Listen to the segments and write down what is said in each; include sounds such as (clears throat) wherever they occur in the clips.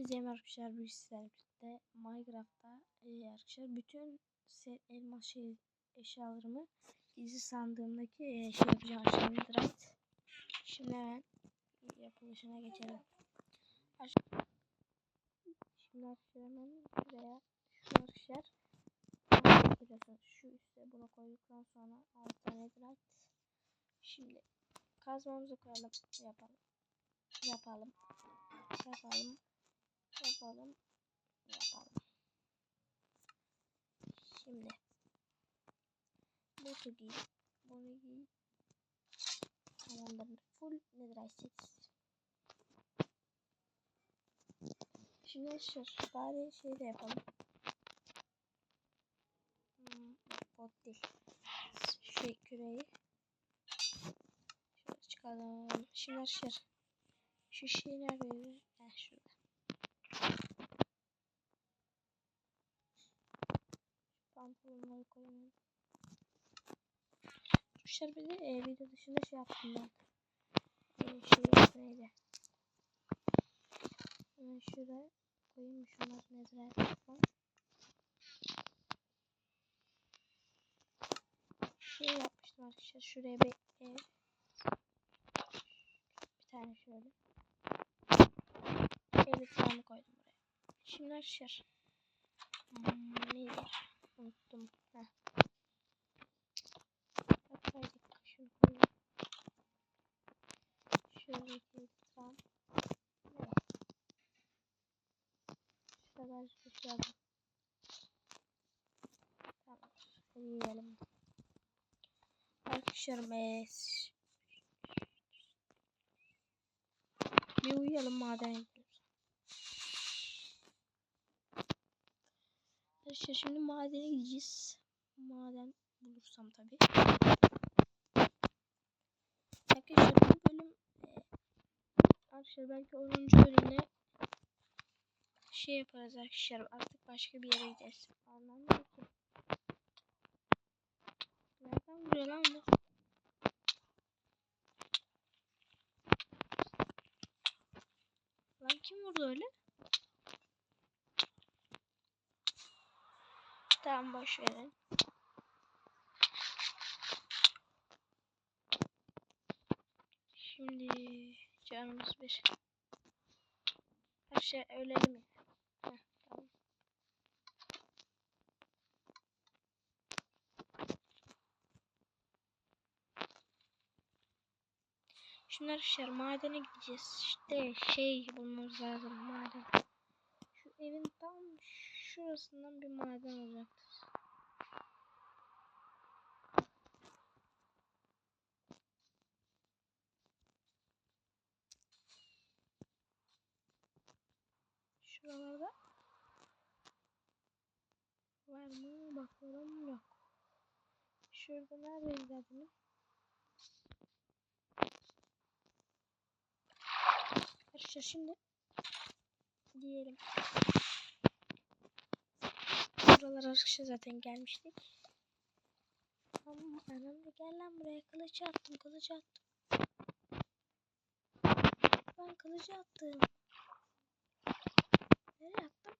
Hepinize merhaba arkadaşlar. Bu sizlerle Minecraft'ta e, arkadaşlar bütün set elmas şey eşyalarımı gizli sandığımdaki e, şey yapacağım aşağı right. Şimdi hemen yapılışına geçelim. Aş- Şimdi arkadaşlar hemen şuraya şu arkadaşlar şu üstte bunu koyduktan sonra altta netherite şimdi kazmamızı koyalım yapalım yapalım yapalım yapalım. Yapalım? Şimdi. Botu giy. Bunu giy. Tamamdır. Full netherite set şimdi arkadaşlar bari şey yapalım. Hmm, bot değil. Şey küreği. Şöyle çıkalım şimdi arkadaşlar şu şey nerede? Heh şurada. Pantolonları koyalım. Arkadaşlar bir de e, video dışında şey yaptım ben. E, şey neydi? Hemen şuraya koyayım şunlar falan. Şey yapmıştım arkadaşlar. Şuraya bir ev. Bir tane şöyle. Evet tamam koydum buraya. Şimdi arkadaşlar. Hmm, neydi? Unuttum. Heh. Yapsaydık. Şunu. Şöyle tamam. Evet. Şu kadar bir yapalım. Tamam. Yiyelim. Arkadaşlar ee, bir uyuyalım maden Arkadaşlar şimdi madene gideceğiz. Maden bulursam tabi. Arkadaşlar bu bölüm e, arkadaşlar belki 10. bölümde şey yaparız arkadaşlar artık başka bir yere gideriz. Anlamıyorum ki. Nereden vuruyor lan bu? Lan kim vurdu öyle? Tamam boş verin. Şimdi canımız bir. Her şey ölelim mi? Heh, tamam. Şimdi arkadaşlar madene gideceğiz. İşte şey bulmamız lazım maden. Şu evin tam şurasından bir maden olacaktır. Şuralarda var mı bakalım yok. Şurada nerede gidelim? Arkadaşlar şimdi diyelim. Buralar arkadaşlar zaten gelmiştik. Tamam anam da gel lan buraya kılıç attım kılıç attım. Ben kılıcı attım. Nereye attım?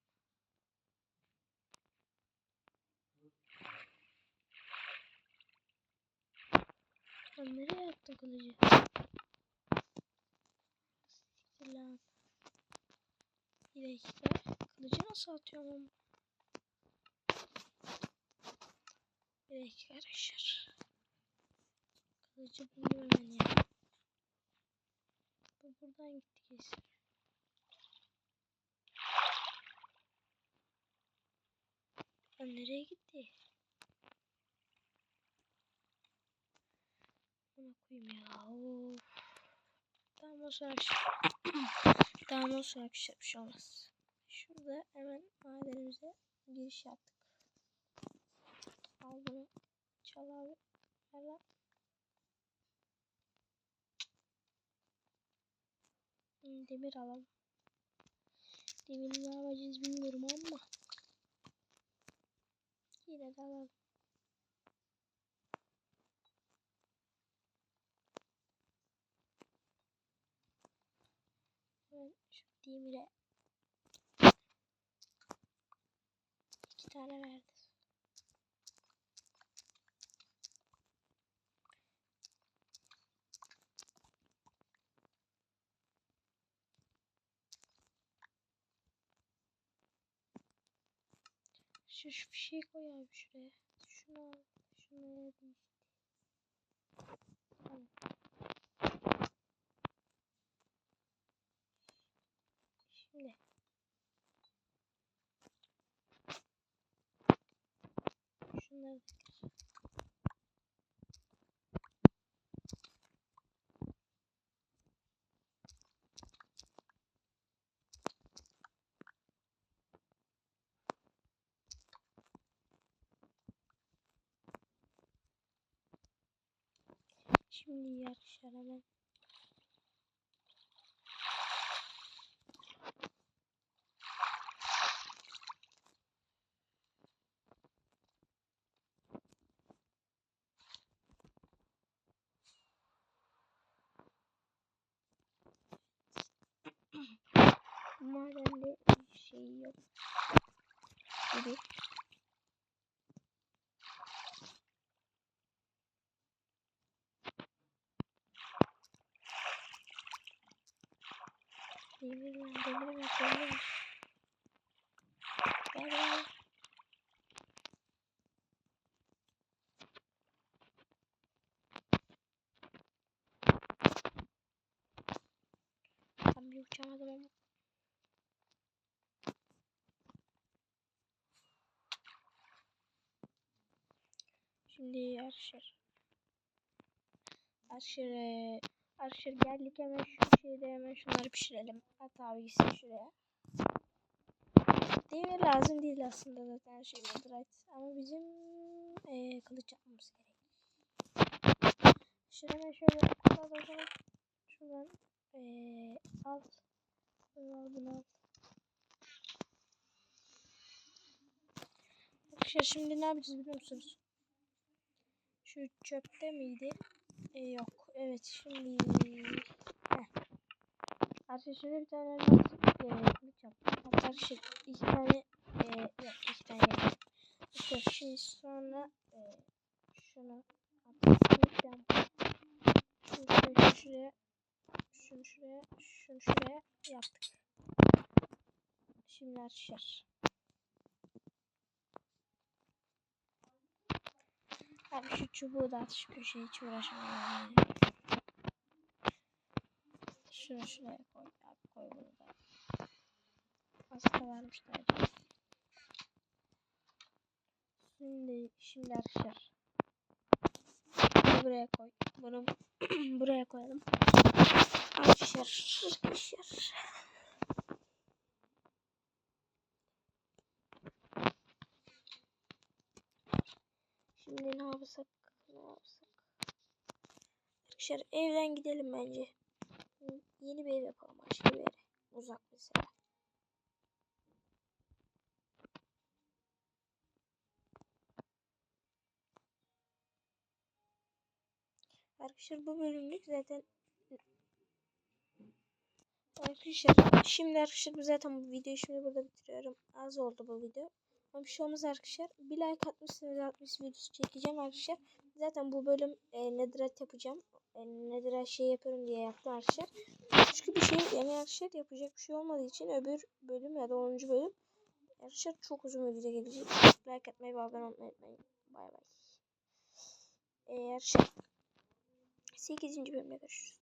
Ben nereye attım kılıcı? Siktir lan. Bir dakika. Kılıcı nasıl atıyorum dakika arkadaşlar. Kılıcı buluyorum ben ya. Bu buradan gitti kesin. Lan nereye gitti? Ona koyayım ya. Of. Tamam olsun arkadaşlar. tamam olsun arkadaşlar bir şey olmaz. Şurada hemen madenimize giriş yaptık inşallah abi. Ver lan. Hmm, demir alalım. Demiri ne yapacağız bilmiyorum ama. Yine de alalım. Şu demire iki tane verdim. Şu, şu fişeği koy abi şuraya. Şunu al. Şunu değiştir. Şimdi. Şunları Şimdi yarışlar hemen. Madende bir şey yok gibi. Demir var, demir var, demir var. Gel gel. Tam bir uçamadım ama. Şimdi yarışır. Arşır, arşır geldik hemen şu şeyde hemen şunları pişirelim. At abi gitsin şuraya. Demir lazım değil aslında zaten her şey netherite. Ama bizim ee, kılıç yapmamız gerek. Şuraya şöyle al al al. Şuradan ee, al. Bunu al bunu al. Arkadaşlar şimdi ne yapacağız biliyor musunuz? Şu çöpte miydi? E, yok. Evet şimdi. Heh. Arkadaşlar şöyle bir tane elmas e, yaptım. Hatta şey, iki tane e, yok iki tane yedim. İşte şimdi sonra e, şunu atlayacağım. Şunu şuraya şunu şuraya şunu şuraya yaptık. Şimdi arkadaşlar. Abi şu çubuğu da at şu köşeye hiç uğraşamam. Şunu şuraya koy abi koy bunu da. Aslında varmış da. Şimdi şimdi arkadaşlar. Bunu buraya koy. Bunu (clears throat) buraya koyalım. Arkadaşlar arkadaşlar. Şimdi ne yapsak? Ne yapsak? Arkadaşlar evden gidelim bence. Yeni bir ev yapalım başka bir yere. Uzak mesela. Arkadaşlar bu bölümlük zaten Arkadaşlar şimdi arkadaşlar zaten bu videoyu şimdi burada bitiriyorum. Az oldu bu video. Ama bir şey olmaz arkadaşlar. Bir like atmışsınız 60 videosu çekeceğim arkadaşlar. Zaten bu bölüm e, netherite yapacağım. E, netherite şey yapıyorum diye yaptım arkadaşlar. Çünkü bir şey yani arkadaşlar yapacak bir şey olmadığı için öbür bölüm ya da 10. bölüm arkadaşlar çok uzun bir video gelecek. Like atmayı ve abone olmayı unutmayın. Bay bay. E, arkadaşlar 8. bölümde görüşürüz.